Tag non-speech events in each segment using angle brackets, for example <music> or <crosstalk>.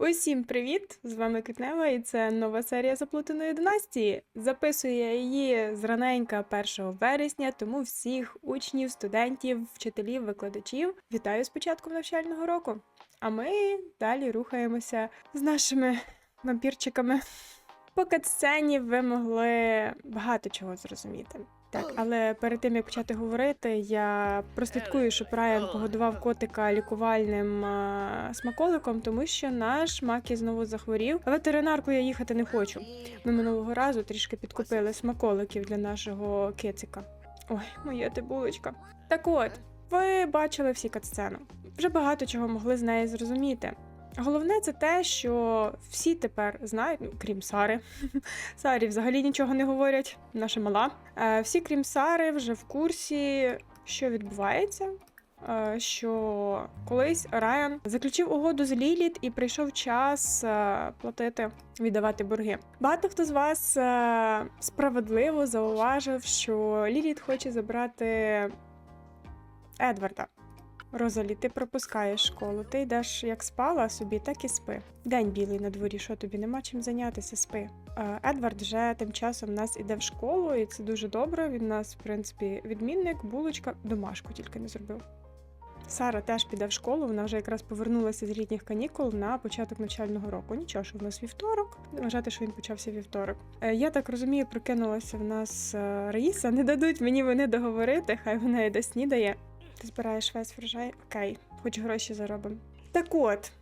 Усім привіт! З вами Квітнева, і це нова серія заплутаної династії. Записую я її зраненька 1 вересня, тому всіх учнів, студентів, вчителів, викладачів вітаю з початком навчального року. А ми далі рухаємося з нашими вампірчиками. По катсцені ви могли багато чого зрозуміти. Так, але перед тим як почати говорити, я прослідкую, щоб Райан погодував котика лікувальним а, смаколиком, тому що наш Макі знову захворів. А ветеринарку я їхати не хочу. Ми минулого разу трішки підкупили смаколиків для нашого кицика. Ой, моя ти булочка. Так от, ви бачили всі катсцену. Вже багато чого могли з неї зрозуміти. Головне це те, що всі тепер знають, ну, крім Сари. <laughs> Сарі взагалі нічого не говорять, наша мала. Е, Всі, крім Сари, вже в курсі, що відбувається. е, Що колись Райан заключив угоду з Ліліт і прийшов час е, платити, віддавати борги. Багато хто з вас справедливо зауважив, що Ліліт хоче забрати Едварда. Розалі, ти пропускаєш школу. Ти йдеш як спала собі, так і спи. День білий на дворі, що тобі нема чим зайнятися, спи. Е, Едвард вже тим часом нас іде в школу, і це дуже добре. Він нас, в принципі, відмінник, булочка, домашку тільки не зробив. Сара теж піде в школу, вона вже якраз повернулася з літніх канікул на початок навчального року. Нічого, що в нас вівторок. Вважати, що він почався вівторок. Е, Я так розумію, прокинулася в нас е, Раїса. Не дадуть мені вони договорити, хай вона йде снідає. Ти збираєш весь врожай? Окей, хоч гроші заробимо. Так от.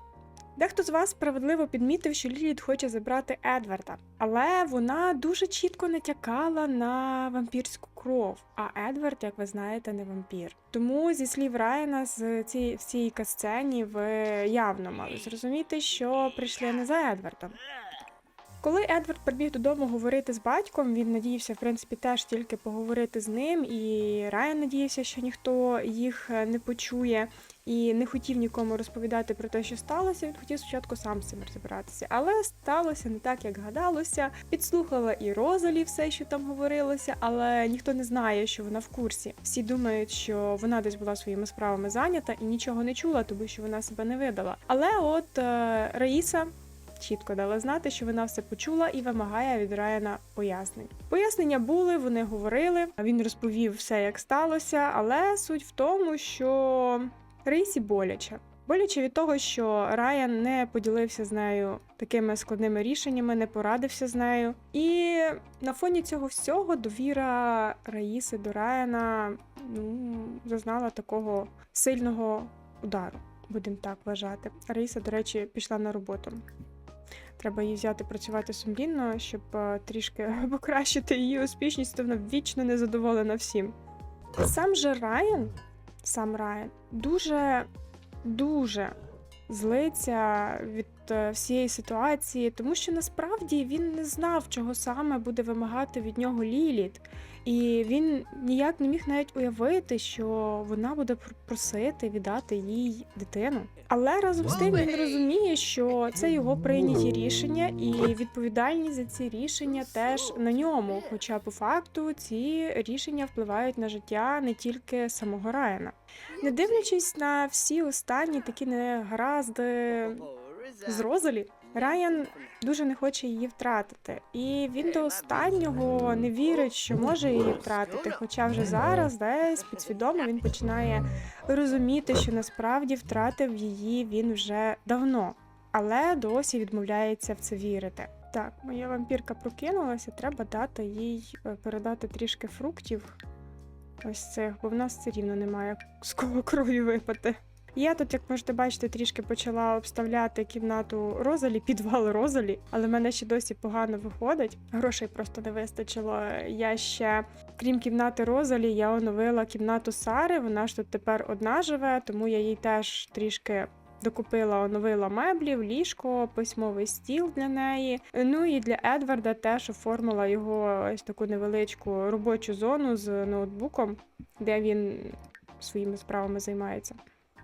Дехто з вас справедливо підмітив, що Ліліт хоче забрати Едварда, але вона дуже чітко натякала на вампірську кров. А Едвард, як ви знаєте, не вампір. Тому зі слів Райана з цієї всієї касцені ви явно мали зрозуміти, що прийшли не за Едвардом. Коли Едвард прибіг додому говорити з батьком, він надіявся, в принципі, теж тільки поговорити з ним, і Райан надіявся, що ніхто їх е, не почує і не хотів нікому розповідати про те, що сталося. Він хотів спочатку сам з цим розібратися. Але сталося не так, як гадалося. Підслухала і Розалі все, що там говорилося, але ніхто не знає, що вона в курсі. Всі думають, що вона десь була своїми справами зайнята і нічого не чула, тому що вона себе не видала. Але от е, Раїса чітко дала знати, що вона все почула і вимагає від Райана пояснень. Пояснення були, вони говорили. Він розповів все, як сталося, але суть в тому, що Рейсі боляче. Боляче від того, що Райан не поділився з нею такими складними рішеннями, не порадився з нею. І на фоні цього всього довіра Раїси до Райана ну, зазнала такого сильного удару, будемо так вважати. Раїса, до речі, пішла на роботу. Треба її взяти працювати сумлінно, щоб е, трішки <laughs> покращити її успішність, то вона вічно незадоволена всім. Сам же Райан, сам Райан, дуже, дуже злиться від е, всієї ситуації, тому що насправді він не знав, чого саме буде вимагати від нього Ліліт. І він ніяк не міг навіть уявити, що вона буде просити віддати їй дитину. Але разом з тим він розуміє, що це його прийняті рішення, і відповідальність за ці рішення теж на ньому. Хоча по факту ці рішення впливають на життя не тільки самого Райана. Не дивлячись на всі останні такі негаразди з Розалі, Райан дуже не хоче її втратити, і він до останнього не вірить, що може її втратити. Хоча вже зараз, десь підсвідомо, він починає розуміти, що насправді втратив її він вже давно, але досі відмовляється в це вірити. Так, моя вампірка прокинулася, треба дати їй е, передати трішки фруктів. Ось цих, бо в нас все рівно немає з кого крові випити. Я тут, як можете бачити, трішки почала обставляти кімнату Розалі, підвал Розалі, але в мене ще досі погано виходить. Грошей просто не вистачило. Я ще, крім кімнати Розалі, я оновила кімнату Сари. Вона ж тут тепер одна живе, тому я їй теж трішки. Докупила, оновила меблів, ліжко, письмовий стіл для неї. Ну і для Едварда теж оформила його ось таку невеличку робочу зону з ноутбуком, де він своїми справами займається.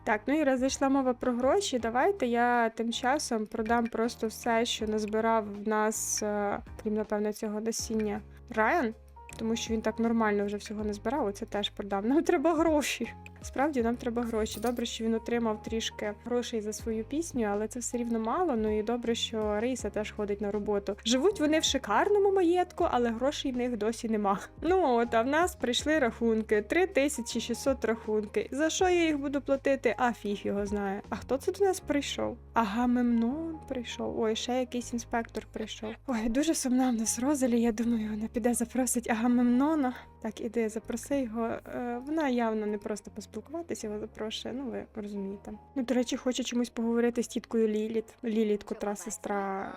Так, ну і раз зайшла мова про гроші, давайте я тим часом продам просто все, що назбирав в нас, е, крім напевно, цього насіння Райан, тому що він так нормально вже всього не збирав, оце теж продав. Нам треба гроші. Справді нам треба гроші. Добре, що він отримав трішки грошей за свою пісню, але це все рівно мало. Ну і добре, що Раїса теж ходить на роботу. Живуть вони в шикарному маєтку, але грошей в них досі нема. Ну от, а в нас прийшли рахунки 3600 рахунки. За що я їх буду платити? А фіг його знає. А хто це до нас прийшов? Агамемнон прийшов. Ой, ще якийсь інспектор прийшов. Ой, дуже сумна в нас Розалі. Я думаю, вона піде запросить Агамемнона. Так, іди, запроси його. Е, вона явно не просто поспілкуватися, його запрошує. Ну, ви розумієте. Ну, до речі, хоче чомусь поговорити з тіткою Ліліт. Ліліт, котра сестра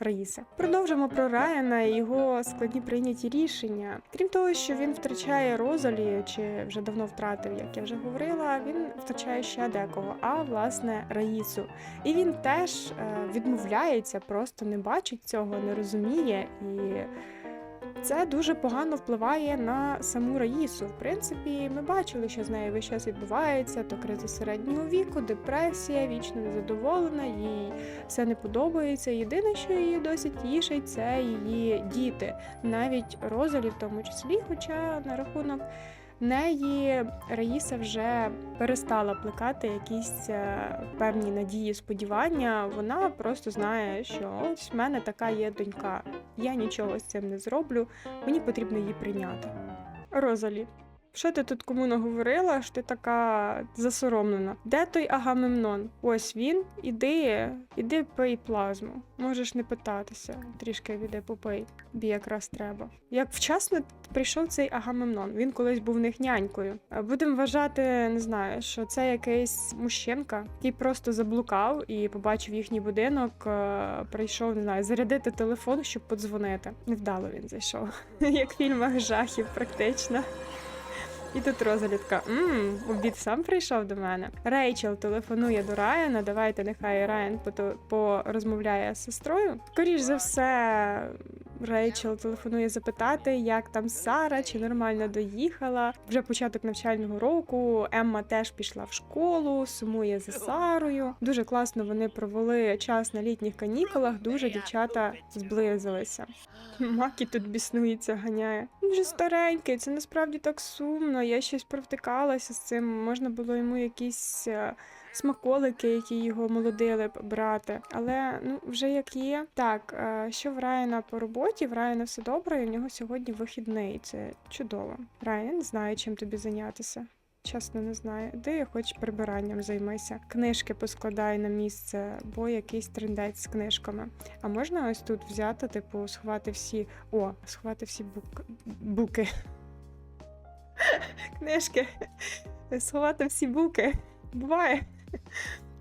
Раїси. Продовжимо про Райана і його складні прийняті рішення. Крім того, що він втрачає Розалі, чи вже давно втратив, як я вже говорила, він втрачає ще декого, а власне Раїсу. І він теж е, відмовляється, просто не бачить цього, не розуміє і. Це дуже погано впливає на саму Раїсу. В принципі, ми бачили, що з нею весь час відбувається, то криза середнього віку, депресія, вічно незадоволена, їй все не подобається. Єдине, що її досі тішить, це її діти, навіть Розалі в тому числі. Хоча на рахунок неї Раїса вже перестала плекати якісь е, певні надії, сподівання. Вона просто знає, що ось в мене така є донька. Я нічого з цим не зроблю, мені потрібно її прийняти. Розалі, що ти тут кому наговорила, що ти така засоромлена? Де той Агамемнон? Ось він, іди, іди пий плазму. Можеш не питатися, трішки віде попий, бі якраз треба. Як вчасно прийшов цей Агамемнон, він колись був в них нянькою. Будемо вважати, не знаю, що це якийсь мужчинка, який просто заблукав і побачив їхній будинок, е, прийшов, не знаю, зарядити телефон, щоб подзвонити. Невдало він зайшов, <laughs> як в фільмах жахів, практично. І тут Розалі така, мм, обід сам прийшов до мене. Рейчел телефонує до Райана. Давайте нехай Райан порозмовляє з сестрою. Скоріш за все, Рейчел телефонує запитати, як там Сара, чи нормально доїхала. Вже початок навчального року. Емма теж пішла в школу, сумує за Сарою. Дуже класно вони провели час на літніх канікулах. Дуже дівчата зблизилися. Макі тут біснується, ганяє. Він вже старенький, це насправді так сумно. Я щось провтикалася з цим. Можна було йому якісь е, смаколики, які його молодили б брати. Але ну вже як є. Так, е, що в Райана по роботі? В Райана все добре, і в нього сьогодні вихідний. Це чудово. Райан, не знаю, чим тобі зайнятися. Чесно, не знаю. Де я хоч прибиранням займайся. Книжки поскладай на місце, бо якийсь трендець з книжками. А можна ось тут взяти, типу, сховати всі. О, сховати всі бук... буки. <laughs> Книжки. Сховати всі буки. Буває.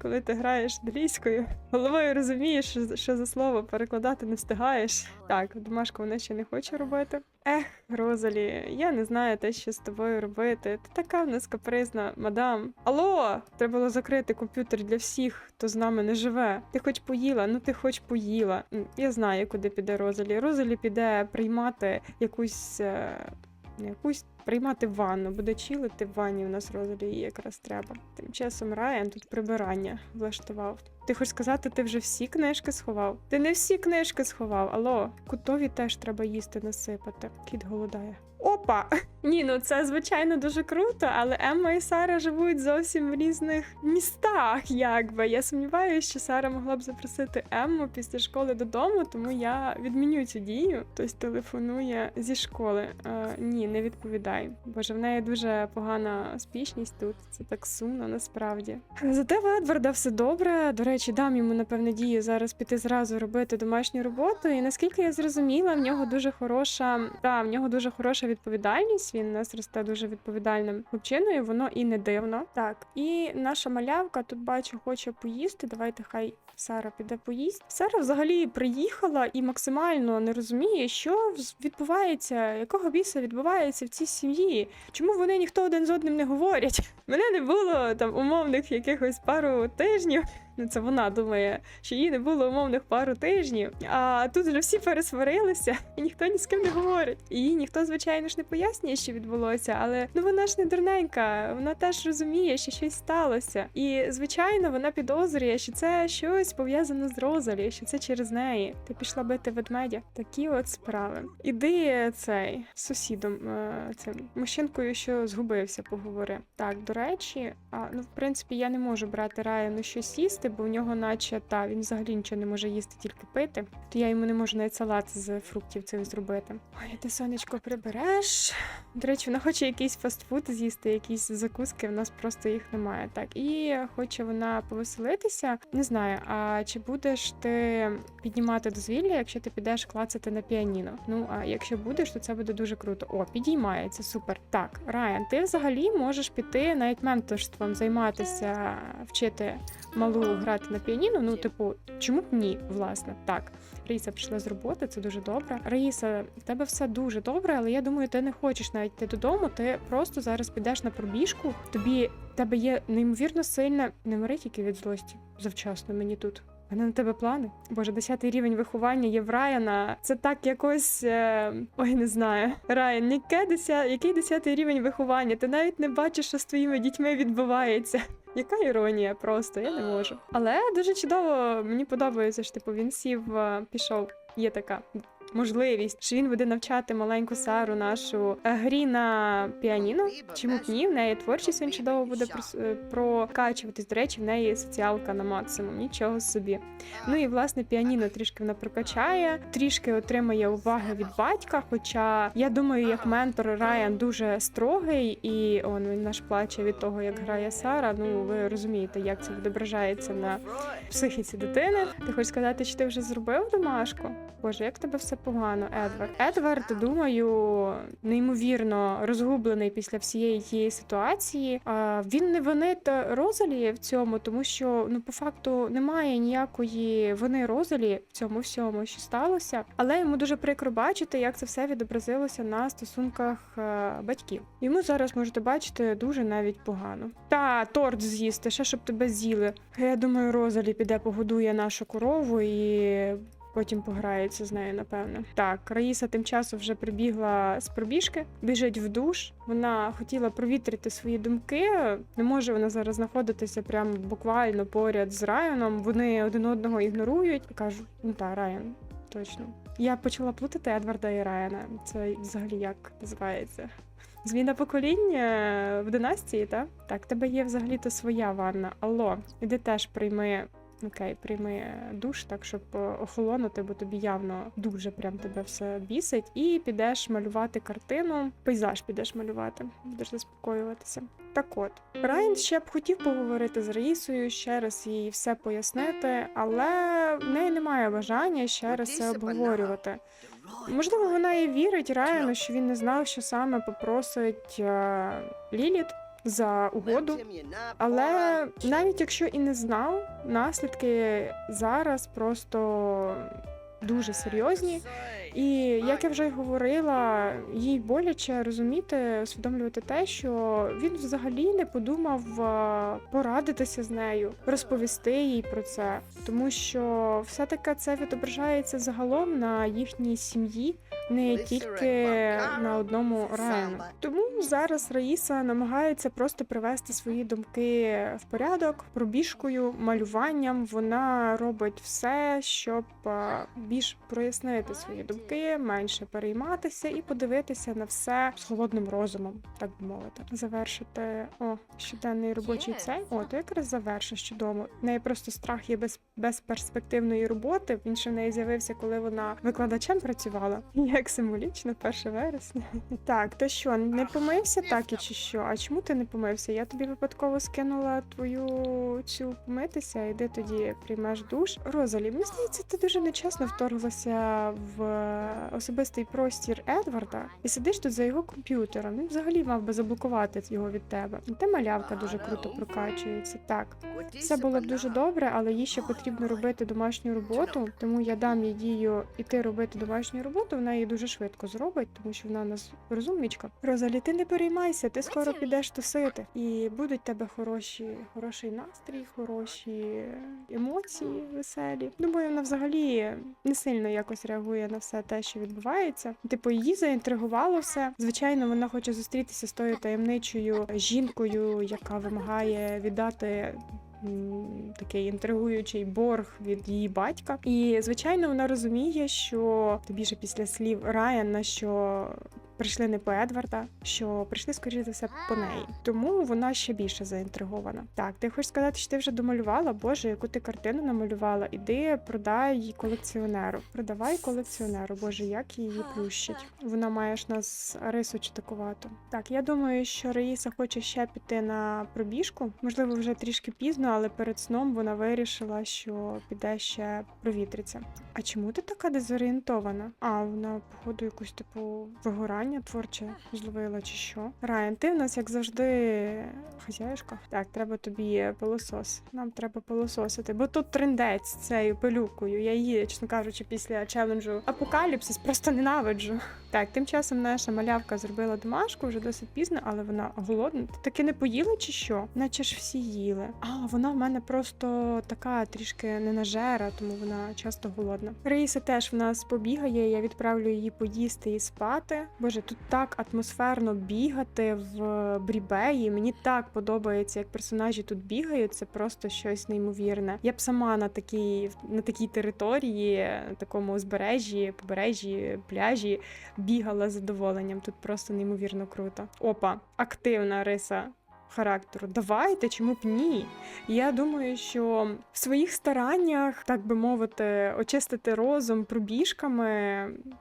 Коли ти граєш англійською, головою розумієш, що за слово перекладати не встигаєш. Так, домашку вона ще не хоче робити. Ех, Розалі, я не знаю те, що з тобою робити. Ти така в нас капризна, мадам. Алло, треба було закрити комп'ютер для всіх, хто з нами не живе. Ти хоч поїла, ну ти хоч поїла. Я знаю, куди піде Розалі. Розалі піде приймати якусь. е, не якусь приймати ванну, буде чилити в ванні у нас Розалі їй якраз треба. Тим часом Райан тут прибирання влаштував. Ти хочеш сказати, ти вже всі книжки сховав? Ти не всі книжки сховав. Алло, кутові теж треба їсти насипати. Кіт голодає. Опа! <laughs> Ні, ну це звичайно дуже круто, але Емма і Сара живуть зовсім в різних містах. Якби я сумніваюся, що Сара могла б запросити Емму після школи додому, тому я відміню цю дію. Хтось телефонує зі школи. Е, ні, не відповідай. Боже, в неї дуже погана успішність тут. Це так сумно насправді. Зате в Едварда все добре. До речі, дам йому напевне дію зараз піти зразу робити домашню роботу. І наскільки я зрозуміла, в нього дуже хороша, та в нього дуже хороша відповідальність. Він у нас росте дуже відповідальним хлопчиною. Воно і не дивно. Так, і наша малявка тут бачу, хоче поїсти. Давайте хай. Сара піде поїсть. Сара взагалі приїхала і максимально не розуміє, що відбувається, якого біса відбувається в цій сім'ї. Чому вони ніхто один з одним не говорять? Мене не було там умовних якихось пару тижнів. Ну, це вона думає, що їй не було умовних пару тижнів, а тут вже всі пересварилися, і ніхто ні з ким не говорить. І ніхто, звичайно ж, не пояснює, що відбулося, але ну вона ж не дурненька, вона теж розуміє, що щось сталося. І звичайно, вона підозрює, що це щось пов'язано з Розалі, що це через неї. Ти пішла бити ведмедя. Такі от справи. Іди цей сусідом, е, цим мужчинкою, що згубився, поговори. Так, до речі, а ну в принципі я не можу брати Райану щось їсти, бо в нього, наче та він взагалі нічого не може їсти, тільки пити. То я йому не можу навіть салат з фруктів цих зробити. Ой, ти сонечко прибереш. До речі, вона хоче якийсь фастфуд з'їсти, якісь закуски. В нас просто їх немає. Так, і хоче вона повеселитися. Не знаю, а чи будеш ти піднімати дозвілля, якщо ти підеш клацати на піаніно? Ну а якщо будеш, то це буде дуже круто. О, підіймається, супер. Так, Райан, ти взагалі можеш піти навіть менторством займатися, вчити малу грати на піаніно. Ну, типу, чому б ні, власне, так. Раїса прийшла з роботи, це дуже добре. Раїса, в тебе все дуже добре, але я думаю, ти не хочеш навіть йти додому. Ти просто зараз підеш на пробіжку. Тобі тебе є неймовірно сильна не мори тільки від злості завчасно мені тут. У мене на тебе плани. Боже, 10 рівень виховання є в Райана. Це так якось. Е... Ой, не знаю. Райан, яке 10... який 10 рівень виховання? Ти навіть не бачиш, що з твоїми дітьми відбувається. Яка іронія, просто я не можу. Але дуже чудово, мені подобається, що типу він сів, е, пішов. Є така можливість, що він буде навчати маленьку Сару нашу е, грі на піаніно. Чому б ні? В неї творчість він чудово буде е, прокачуватись. До речі, в неї соціалка на максимум. Нічого собі. Ну і власне піаніно трішки вона прокачає, трішки отримає уваги від батька. Хоча я думаю, як ментор Райан дуже строгий, і он він наш плаче від того, як грає Сара. Ну ви розумієте, як це відображається на психіці дитини. Ти хочеш сказати, що ти вже зробив домашку? Боже, як тебе все погано, Едвард. Едвард, думаю, неймовірно розгублений після всієї тієї ситуації. Він не винить Розалі в цьому, тому що ну по факту немає ніякої вини Розалі в цьому всьому, що сталося. Але йому дуже прикро бачити, як це все відобразилося на стосунках е, батьків. Йому зараз можете бачити дуже навіть погано. Та торт з'їсти, ще щоб тебе з'їли. Я думаю, Розалі піде погодує нашу корову і Потім пограється з нею, напевно. Так, Раїса тим часом вже прибігла з пробіжки, біжить в душ. Вона хотіла провітрити свої думки. Не може вона зараз знаходитися прямо буквально поряд з Райаном. Вони один одного ігнорують. Кажу, ну та Райан, точно. Я почала плутати Едварда і Райана. Це взагалі як називається? Зміна покоління в династії, так? Так, тебе є взагалі-то своя ванна. Алло, іди теж прийми Окей, прийми душ, так щоб е, охолонути, бо тобі явно дуже прям тебе все бісить. І підеш малювати картину. Пейзаж підеш малювати, будеш заспокоюватися. Так от, Райан ще б хотів поговорити з Раїсою, ще раз їй все пояснити, але в неї немає бажання ще раз це обговорювати. Можливо, вона і вірить Райану, що він не знав, що саме попросить е, Ліліт за угоду. Але навіть якщо і не знав, наслідки зараз просто дуже серйозні. І як я вже й говорила, їй боляче розуміти, усвідомлювати те, що він взагалі не подумав порадитися з нею, розповісти їй про це, тому що все таки це відображається загалом на їхній сім'ї, не тільки на одному Райану. Тому зараз Раїса намагається просто привести свої думки в порядок пробіжкою, малюванням. Вона робить все, щоб більш прояснити свої думки, менше перейматися і подивитися на все з холодним розумом, так би мовити. Завершити о щоденний робочий цей. О, то якраз завершиш чудово. В неї просто страх є без безперспективної роботи. Він ще в неї з'явився, коли вона викладачем працювала. Як символічно, 1 вересня. <laughs> Так, то що, не помився так і чи що? А чому ти не помився? Я тобі випадково скинула твою цю помитися, іди тоді приймеш душ. Розалі, мені здається, ти дуже нечесно вторглася в особистий простір Едварда і сидиш тут за його комп'ютером. Він взагалі мав би заблокувати його від тебе. Та малявка дуже круто прокачується. Так, все було б дуже добре, але їй ще потрібно робити домашню роботу, тому я дам їй дію іти робити домашню роботу. В неї її дуже швидко зробить, тому що вона у нас розумничка. Розалі, ти не переймайся, ти скоро підеш тусити. І будуть тебе хороші, хороший настрій, хороші емоції веселі. Думаю, вона взагалі не сильно якось реагує на все те, що відбувається. Типу, її заінтригувало все. Звичайно, вона хоче зустрітися з тою таємничою жінкою, яка вимагає віддати. Такий інтригуючий борг від її батька, і звичайно, вона розуміє, що тобі же після слів Райана, що прийшли не по Едварда, що прийшли скоріше за все по неї. Тому вона ще більше заінтригована. Так, ти хочеш сказати, що ти вже домалювала? Боже, яку ти картину намалювала? Іди продай її колекціонеру. Продавай колекціонеру. Боже, як її плющить. Вона має ж нас рису читакувату. Так, я думаю, що Раїса хоче ще піти на пробіжку. Можливо, вже трішки пізно, але перед сном вона вирішила, що піде ще провітриться. А чому ти така дезорієнтована? А, вона, походу, якусь типу вигорання творче зловила чи що. Райан, ти в нас, як завжди, хазяюшка. Так, треба тобі пилосос. Нам треба пилососити, бо тут трендець з цією пилюкою. Я її, чесно кажучи, після челенджу Апокаліпсис просто ненавиджу. Так, тим часом наша малявка зробила домашку вже досить пізно, але вона голодна. Ти таки не поїла чи що? Наче ж всі їли. А вона в мене просто така трішки ненажера, тому вона часто голодна. Раїса теж в нас побігає. Я відправлю її поїсти і спати. Боже, тут так атмосферно бігати в Брібеї. Мені так подобається, як персонажі тут бігають. Це просто щось неймовірне. Я б сама на такій на такій території, на такому узбережжі, побережжі, пляжі бігала з задоволенням. Тут просто неймовірно круто. Опа, активна риса. Характеру, давайте, чому б ні? Я думаю, що в своїх стараннях, так би мовити, очистити розум пробіжками,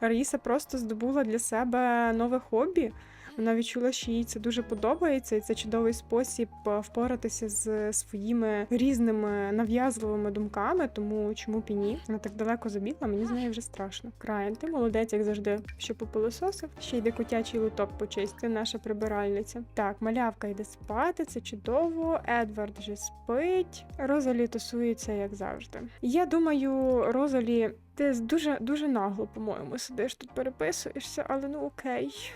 Раїса просто здобула для себе нове хобі. Вона відчула, що їй це дуже подобається, і це чудовий спосіб е, впоратися з своїми різними нав'язливими думками. Тому чому б і ні? Вона так далеко забігла, мені з нею вже страшно. Краєн, ти молодець, як завжди, що попилососив. Ще йде котячий луток почисть. Наша прибиральниця. Так, малявка йде спати, це чудово. Едвард вже спить. Розалі тусується, як завжди. Я думаю, Розалі. Ти дуже дуже нагло, по-моєму, сидиш тут переписуєшся, але ну окей.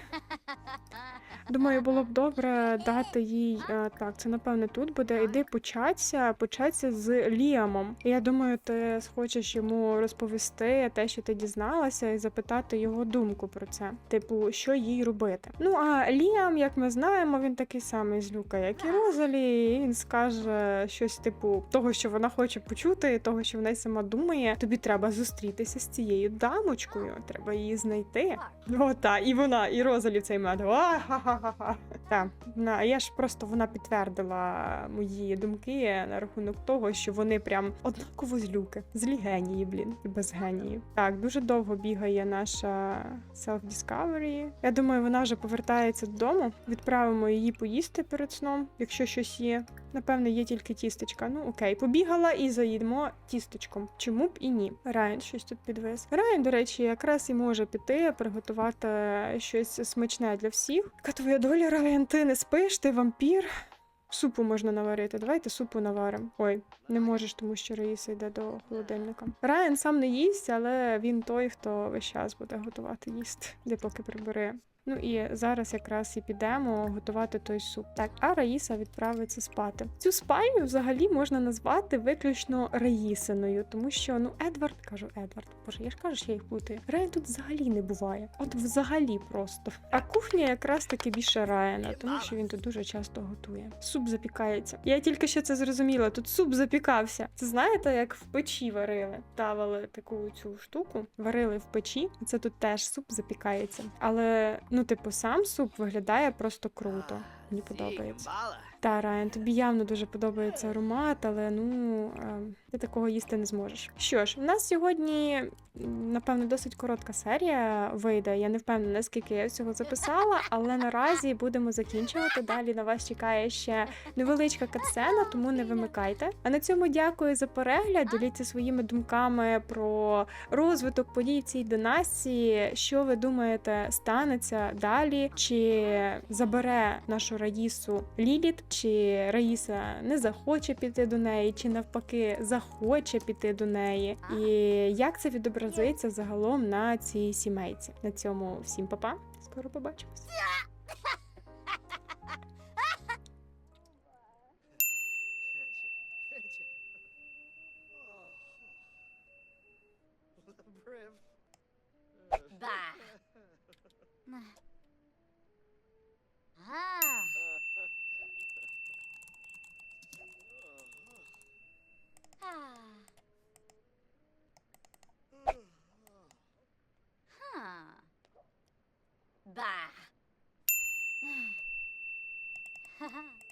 Думаю, було б добре дати їй е, так. Це напевне тут буде. Іди початься, початься з Ліамом. Я думаю, ти схочеш йому розповісти те, що ти дізналася, і запитати його думку про це. Типу, що їй робити. Ну а Ліам, як ми знаємо, він такий самий злюка, як і Розалі. і Він скаже щось типу того, що вона хоче почути, того, що вона сама думає. Тобі треба зустрітися з цією дамочкою. Треба її знайти. О, та, і вона, і Розалі в цей. Ха-ха-ха. Так, вона, я ж просто вона підтвердила мої думки на рахунок того, що вони прям однаково злюки. Злі генії, блін, і без генії. Так, дуже довго бігає наша self-discovery. Я думаю, вона вже повертається додому. Відправимо її поїсти перед сном, якщо щось є. Напевно, є тільки тістечка. Ну окей, побігала і заїдемо тістечком. Чому б і ні? Райан щось тут підвис. Райан, до речі, якраз і може піти приготувати щось смачне для всіх. Яка твоя доля, Райан, ти не спиш, ти вампір. Супу можна наварити. Давайте супу наваримо. Ой, не можеш, тому що Раїса йде до холодильника. Райан сам не їсть, але він той, хто весь час буде готувати їсти, де поки прибере. Ну і зараз якраз і підемо готувати той суп. Так, а Раїса відправиться спати. Цю спальню взагалі можна назвати виключно Раїсиною, тому що ну Едвард кажу, Едвард, боже, я ж кажу, що я їх путаю. Райан тут взагалі не буває. От взагалі просто. А кухня якраз таки більше Райана, тому що він тут дуже часто готує. Суп запікається. Я тільки що це зрозуміла. Тут суп запікався. Це знаєте, як в печі варили. Ставили таку цю штуку, варили в печі. Це тут теж суп запікається. Але ну, типу, сам суп виглядає просто круто. Мені подобається. Та, Райан, тобі явно дуже подобається аромат, але ну е, ти такого їсти не зможеш. Що ж, у нас сьогодні, напевно, досить коротка серія вийде. Я не впевнена, наскільки я всього записала, але наразі будемо закінчувати. Далі на вас чекає ще невеличка катсцена, тому не вимикайте. А на цьому дякую за перегляд. Діліться своїми думками про розвиток подій цій династії. Що ви думаєте, станеться далі? Чи забере нашу Раїсу Ліліт? Чи Раїса не захоче піти до неї, чи навпаки захоче піти до неї, і як це відобразиться загалом на цій сімейці. На цьому всім папа. Скоро побачимось. Bah. Ah. Ah. Huh. Bah. <sighs> <laughs>